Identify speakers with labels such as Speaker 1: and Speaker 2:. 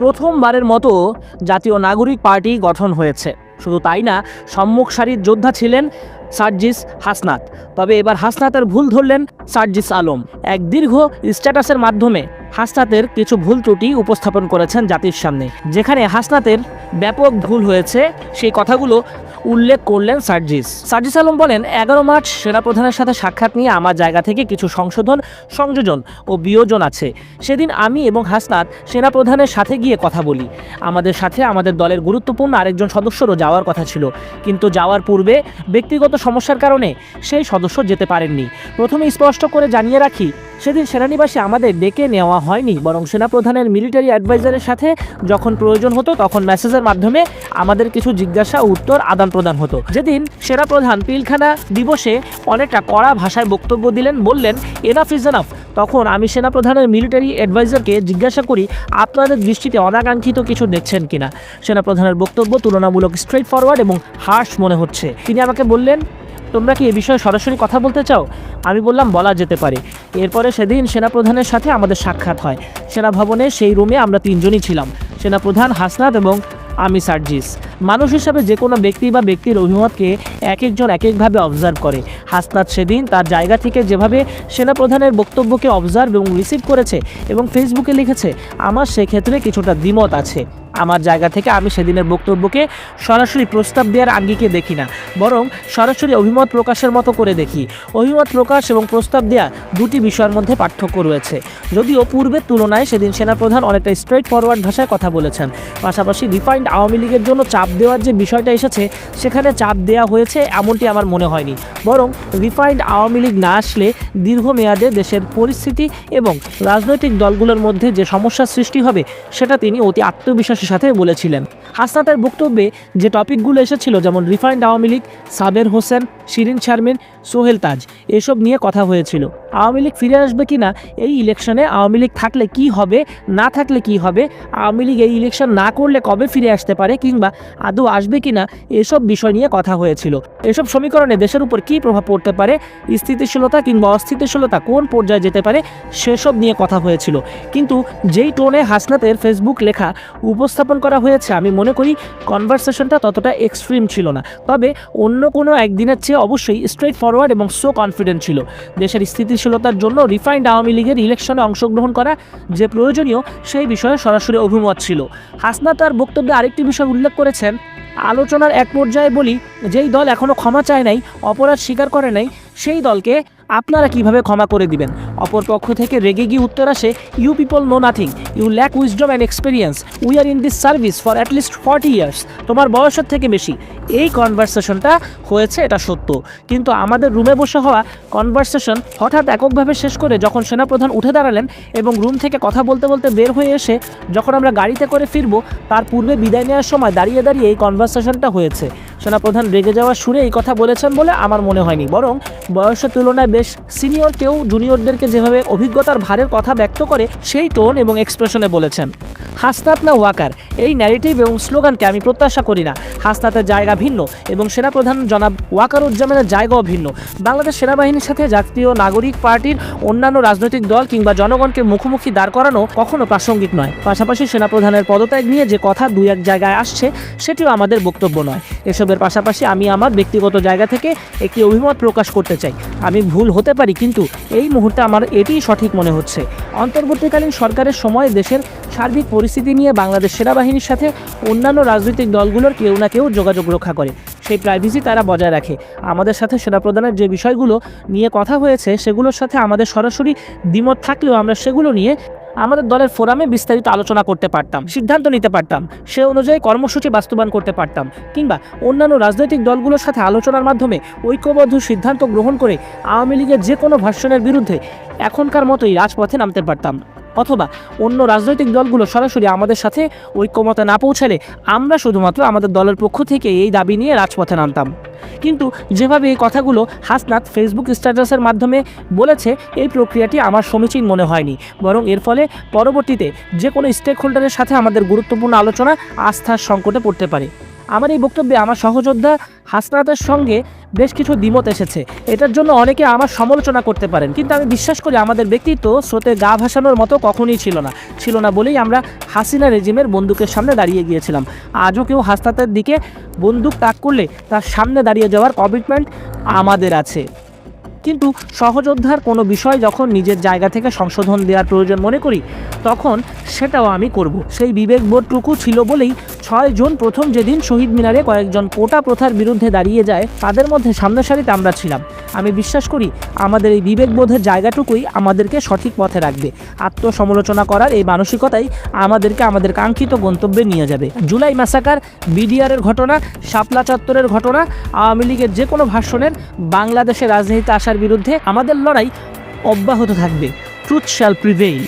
Speaker 1: প্রথমবারের মতো জাতীয় নাগরিক পার্টি গঠন হয়েছে। শুধু তাই না, সম্মুখ সারির যোদ্ধা ছিলেন সার্জিস হাসনাত। তবে এবার হাসনাতের ভুল ধরলেন সার্জিস আলম। এক দীর্ঘ স্ট্যাটাসের মাধ্যমে হাসনাতের কিছু ভুল ত্রুটি উপস্থাপন করেছেন জাতির সামনে। যেখানে হাসনাতের ব্যাপক ভুল হয়েছে, সেই কথাগুলো উল্লেখ করলেন সার্জিস। সার্জিস আলম বলেন, এগারো মার্চ সেনাপ্রধানের সাথে সাক্ষাৎ নিয়ে আমার জায়গা থেকে কিছু সংশোধন, সংযোজন ও বিয়োজন আছে। সেদিন আমি এবং হাসনাত সেনাপ্রধানের সাথে গিয়ে কথা বলি। আমাদের সাথে আমাদের দলের গুরুত্বপূর্ণ আরেকজন সদস্যরও যাওয়ার কথা ছিল। কিন্তু যাওয়ার পূর্বে ব্যক্তিগত সমস্যার কারণে সেই সদস্য যেতে পারেননি। প্রথমে স্পষ্ট করে জানিয়ে রাখি, সেদিন সেনানিবাসে আমাদের ডেকে নেওয়া হয়নি। বরং সেনাপ্রধানের মিলিটারি অ্যাডভাইজারের সাথে যখন প্রয়োজন হতো তখন মেসেজের মাধ্যমে আমাদের কিছু জিজ্ঞাসা, উত্তর, আদান প্রদান হতো। যেদিন সেনাপ্রধান পিলখানা দিবসে অনেকটা কড়া ভাষায় বক্তব্য দিলেন, বললেন এনাফ ইজ এনাফ তখন আমি সেনাপ্রধানের মিলিটারি অ্যাডভাইজারকে জিজ্ঞাসা করি, আপনাদের দৃষ্টিতে অনাকাঙ্ক্ষিত কিছু দেখছেন কিনা? সেনাপ্রধানের বক্তব্য তুলনামূলক স্ট্রেট ফরওয়ার্ড এবং হার্শ মনে হচ্ছে। তিনি আমাকে বললেন, তোমরা কি এ বিষয়ে সরাসরি কথা বলতে চাও? আমি বললাম, বলা যেতে পারে। এরপরে সেদিন সেনাপ্রধানের সাথে আমাদের সাক্ষাৎ হয়। সেনা ভবনে সেই রুমে আমরা তিনজনই ছিলাম। সেনাপ্রধান হাসনাত এবং আমি সার্জিস। মানুষ হিসাবে যে কোনো ব্যক্তি বা ব্যক্তির অভিমতকে এক একজন এক একভাবে অবজার্ভ করে। হাসনাত সেদিন তার জায়গা থেকে যেভাবে সেনাপ্রধানের বক্তব্যকে অবজার্ভ এবং রিসিভ করেছে এবং ফেসবুকে লিখেছে, আমার সেক্ষেত্রে কিছুটা দ্বিমত আছে। আমার জায়গা থেকে আমি সেদিনের বক্তব্যকে সরাসরি প্রস্তাব দেওয়ার আঙ্গিকে দেখি না, বরং সরাসরি অভিমত প্রকাশের মতো করে দেখি। অভিমত প্রকাশ এবং প্রস্তাব দেওয়া দুটি বিষয়ের মধ্যে পার্থক্য রয়েছে। যদিও পূর্বের তুলনায় সেদিন সেনাপ্রধান অনেকটা স্ট্রেট ফরওয়ার্ড ভাষায় কথা বলেছেন। পাশাপাশি রিফাইন্ড আওয়ামী লীগের জন্য চাপ দেওয়ার যে বিষয়টা এসেছে, সেখানে চাপ দেওয়া হয়েছে এমনটি আমার মনে হয়নি। বরং রিফাইন্ড আওয়ামী লীগ না আসলে দীর্ঘমেয়াদে দেশের পরিস্থিতি এবং রাজনৈতিক দলগুলোর মধ্যে যে সমস্যার সৃষ্টি হবে, সেটা তিনি অতি আত্মবিশ্বাসের সাথে বলেছিলেন। হাসনাতের বক্তব্যে যে টপিকগুলো এসেছিল, যেমন রিফাইন্ড আওয়ামী লীগ, সাবের হোসেন, শিরিন, শারমিন সোহেল তাজ, এসব নিয়ে কথা হয়েছিল। আওয়ামী লীগ ফিরে আসবে কি না এই ইলেকশনে আওয়ামী লীগ থাকলে কি হবে, না থাকলে কি হবে, আওয়ামী লীগ এই ইলেকশন না করলে কবে ফিরে আসতে পারে কিংবা আদৌ আসবে কি না এসব বিষয় নিয়ে কথা হয়েছিল। এসব সমীকরণে দেশের উপর কী প্রভাব পড়তে পারে, স্থিতিশীলতা কিংবা অস্থিতিশীলতা কোন পর্যায়ে যেতে পারে, সেসব নিয়ে কথা হয়েছিল। কিন্তু যেই টোনে হাসনাতের ফেসবুক লেখা উপস্থাপন করা হয়েছে, আমি মনে করি কনভারসেশনটা ততটা এক্সট্রিম ছিল না। তবে অন্য কোনো একদিনের চেয়ে অবশ্যই স্ট্রেট ফরওয়ার্ড এবং সো কনফিডেন্ট ছিল। দেশের স্থিতিশীলতার জন্য রিফাইন্ড আওয়ামী লীগের ইলেকশনে অংশগ্রহণ করা যে প্রয়োজনীয়, সেই বিষয়ে সরাসরি অভিমত ছিল। হাসনা তার বক্তব্যে আরেকটি বিষয় উল্লেখ করেছেন, আলোচনার এক পর্যায়ে বলি, যেই দল এখনও ক্ষমা চায় নাই, অপরাধ স্বীকার করে নাই, সেই দলকে আপনারা কীভাবে ক্ষমা করে দিবেন? অপর পক্ষ থেকে রেগে গিয়ে উত্তর আসে you people know nothing you lack wisdom and experience we are in this service for at least forty years তোমার বয়সের থেকে বেশি। এই কনভারসেশনটা হয়েছে, এটা সত্য। কিন্তু আমাদের রুমে বসে হওয়া কনভারসেশন হঠাৎ এককভাবে শেষ করে যখন সেনাপ্রধান উঠে দাঁড়ালেন এবং রুম থেকে কথা বলতে বলতে বের হয়ে এসে যখন আমরা গাড়িতে করে ফিরবো, তার পূর্বে বিদায় নেওয়ার সময় দাঁড়িয়ে দাঁড়িয়ে এই কনভারসেশনটা হয়েছে। সেনাপ্রধান রেগে যাওয়ার সুরে এই কথা বলেছেন বলে আমার মনে হয়নি। বরং বয়সের তুলনায় বেশ সিনিয়র কেউ জুনিয়রদেরকে যেভাবে অভিজ্ঞতার ভারের কথা ব্যক্ত করে সেই টোন এবং এক্সপ্রেশনে বলেছেন। হাসনাত না ওয়াকার? এই ন্যারেটিভ এবং স্লোগানকে আমি প্রত্যাশা করি না। হাসনাতের জায়গা ভিন্ন এবং সেনাপ্রধান জনাব ওয়াকারুজ্জামানের জায়গাও ভিন্ন। বাংলাদেশ সেনাবাহিনীর সাথে জাতীয় নাগরিক পার্টির অন্যান্য রাজনৈতিক দল কিংবা জনগণকে মুখোমুখি দাঁড় করানো কখনো প্রাসঙ্গিক নয়। পাশাপাশি সেনাপ্রধানের পদত্যাগ নিয়ে যে কথা দুই এক জায়গায় আসছে, সেটিও আমাদের বক্তব্য নয়। এসবের পাশাপাশি আমি আমার ব্যক্তিগত জায়গা থেকে একটি অভিমত প্রকাশ করতে চাই। আমি ভুল হতে পারি, কিন্তু এই মুহূর্তে আমার এটিই সঠিক মনে হচ্ছে। অন্তর্বর্তীকালীন সরকারের সময় দেশের সার্বিক পরিস্থিতি নিয়ে বাংলাদেশ সেনাবাহিনীর সাথে অন্যান্য রাজনৈতিক দলগুলোর কেউ না কেউ যোগাযোগ রক্ষা করে। সেই প্রাইভেসি তারা বজায় রাখে। আমাদের সাথে সেনাপ্রধানের যে বিষয়গুলো নিয়ে কথা হয়েছে, সেগুলোর সাথে আমাদের সরাসরি দ্বিমত থাকলেও আমরা সেগুলো নিয়ে আমাদের দলের ফোরামে বিস্তারিত আলোচনা করতে পারতাম, সিদ্ধান্ত নিতে পারতাম, সে অনুযায়ী কর্মসূচি বাস্তবায়ন করতে পারতাম কিংবা অন্যান্য রাজনৈতিক দলগুলোর সাথে আলোচনার মাধ্যমে ঐক্যবদ্ধ সিদ্ধান্ত গ্রহণ করে আওয়ামী লীগের যে কোনো ভাষণের বিরুদ্ধে এখনকার মতোই রাজপথে নামতে পারতাম। অথবা অন্য রাজনৈতিক দলগুলো সরাসরি আমাদের সাথে ঐক্যমতে না পৌঁছালে আমরা শুধুমাত্র আমাদের দলের পক্ষ থেকে এই দাবি নিয়ে রাজপথে নামতাম। কিন্তু যেভাবে এই কথাগুলো হাসনাত ফেসবুক স্ট্যাটাসের মাধ্যমে বলেছে, এই প্রক্রিয়াটি আমার সমীচীন মনে হয়নি। বরং এর ফলে পরবর্তীতে যে কোনো স্টেক হোল্ডারের সাথে আমাদের গুরুত্বপূর্ণ আলোচনা আস্থার সংকটে পড়তে পারে। আমার এই বক্তব্যে আমার সহযোদ্ধা হাসনাতের সঙ্গে বেশ কিছু দ্বিমত এসেছে। এটার জন্য অনেকে আমার সমালোচনা করতে পারেন। কিন্তু আমি বিশ্বাস করি আমাদের ব্যক্তিত্ব স্রোতে গা ভাসানোর মতো কখনোই ছিল না। ছিল না বলেই আমরা হাসিনা রেজিমের বন্দুকের সামনে দাঁড়িয়ে গিয়েছিলাম। আজও কেউ হাসনাতের দিকে বন্দুক তাক করলে তার সামনে দাঁড়িয়ে যাওয়ার কমিটমেন্ট আমাদের আছে। কিন্তু সহযোদ্ধার কোনো বিষয় যখন নিজের জায়গা থেকে সংশোধন দেওয়ার প্রয়োজন মনে করি, তখন সেটাও আমি করব। সেই বিবেকবোধটুকু ছিল বলেই ছয় জুন প্রথম যেদিন শহীদ মিনারে কয়েকজন কোটা প্রথার বিরুদ্ধে দাঁড়িয়ে যায়, তাদের মধ্যে সামনের সারিতে আমরা ছিলাম। আমি বিশ্বাস করি, আমাদের এই বিবেকবোধের জায়গাটুকুই আমাদেরকে সঠিক পথে রাখবে। আত্মসমালোচনা করার এই মানসিকতাই আমাদেরকে আমাদের কাঙ্ক্ষিত গন্তব্যে নিয়ে যাবে। জুলাই ম্যাসাকার, বিডিআরের ঘটনা, শাপলা চত্বরের ঘটনা, আওয়ামী লীগের যে কোনো ভাষণের বাংলাদেশের রাজনীতিতে আসার বিরুদ্ধে আমাদের লড়াই অব্যাহত থাকবে। Truth shall prevail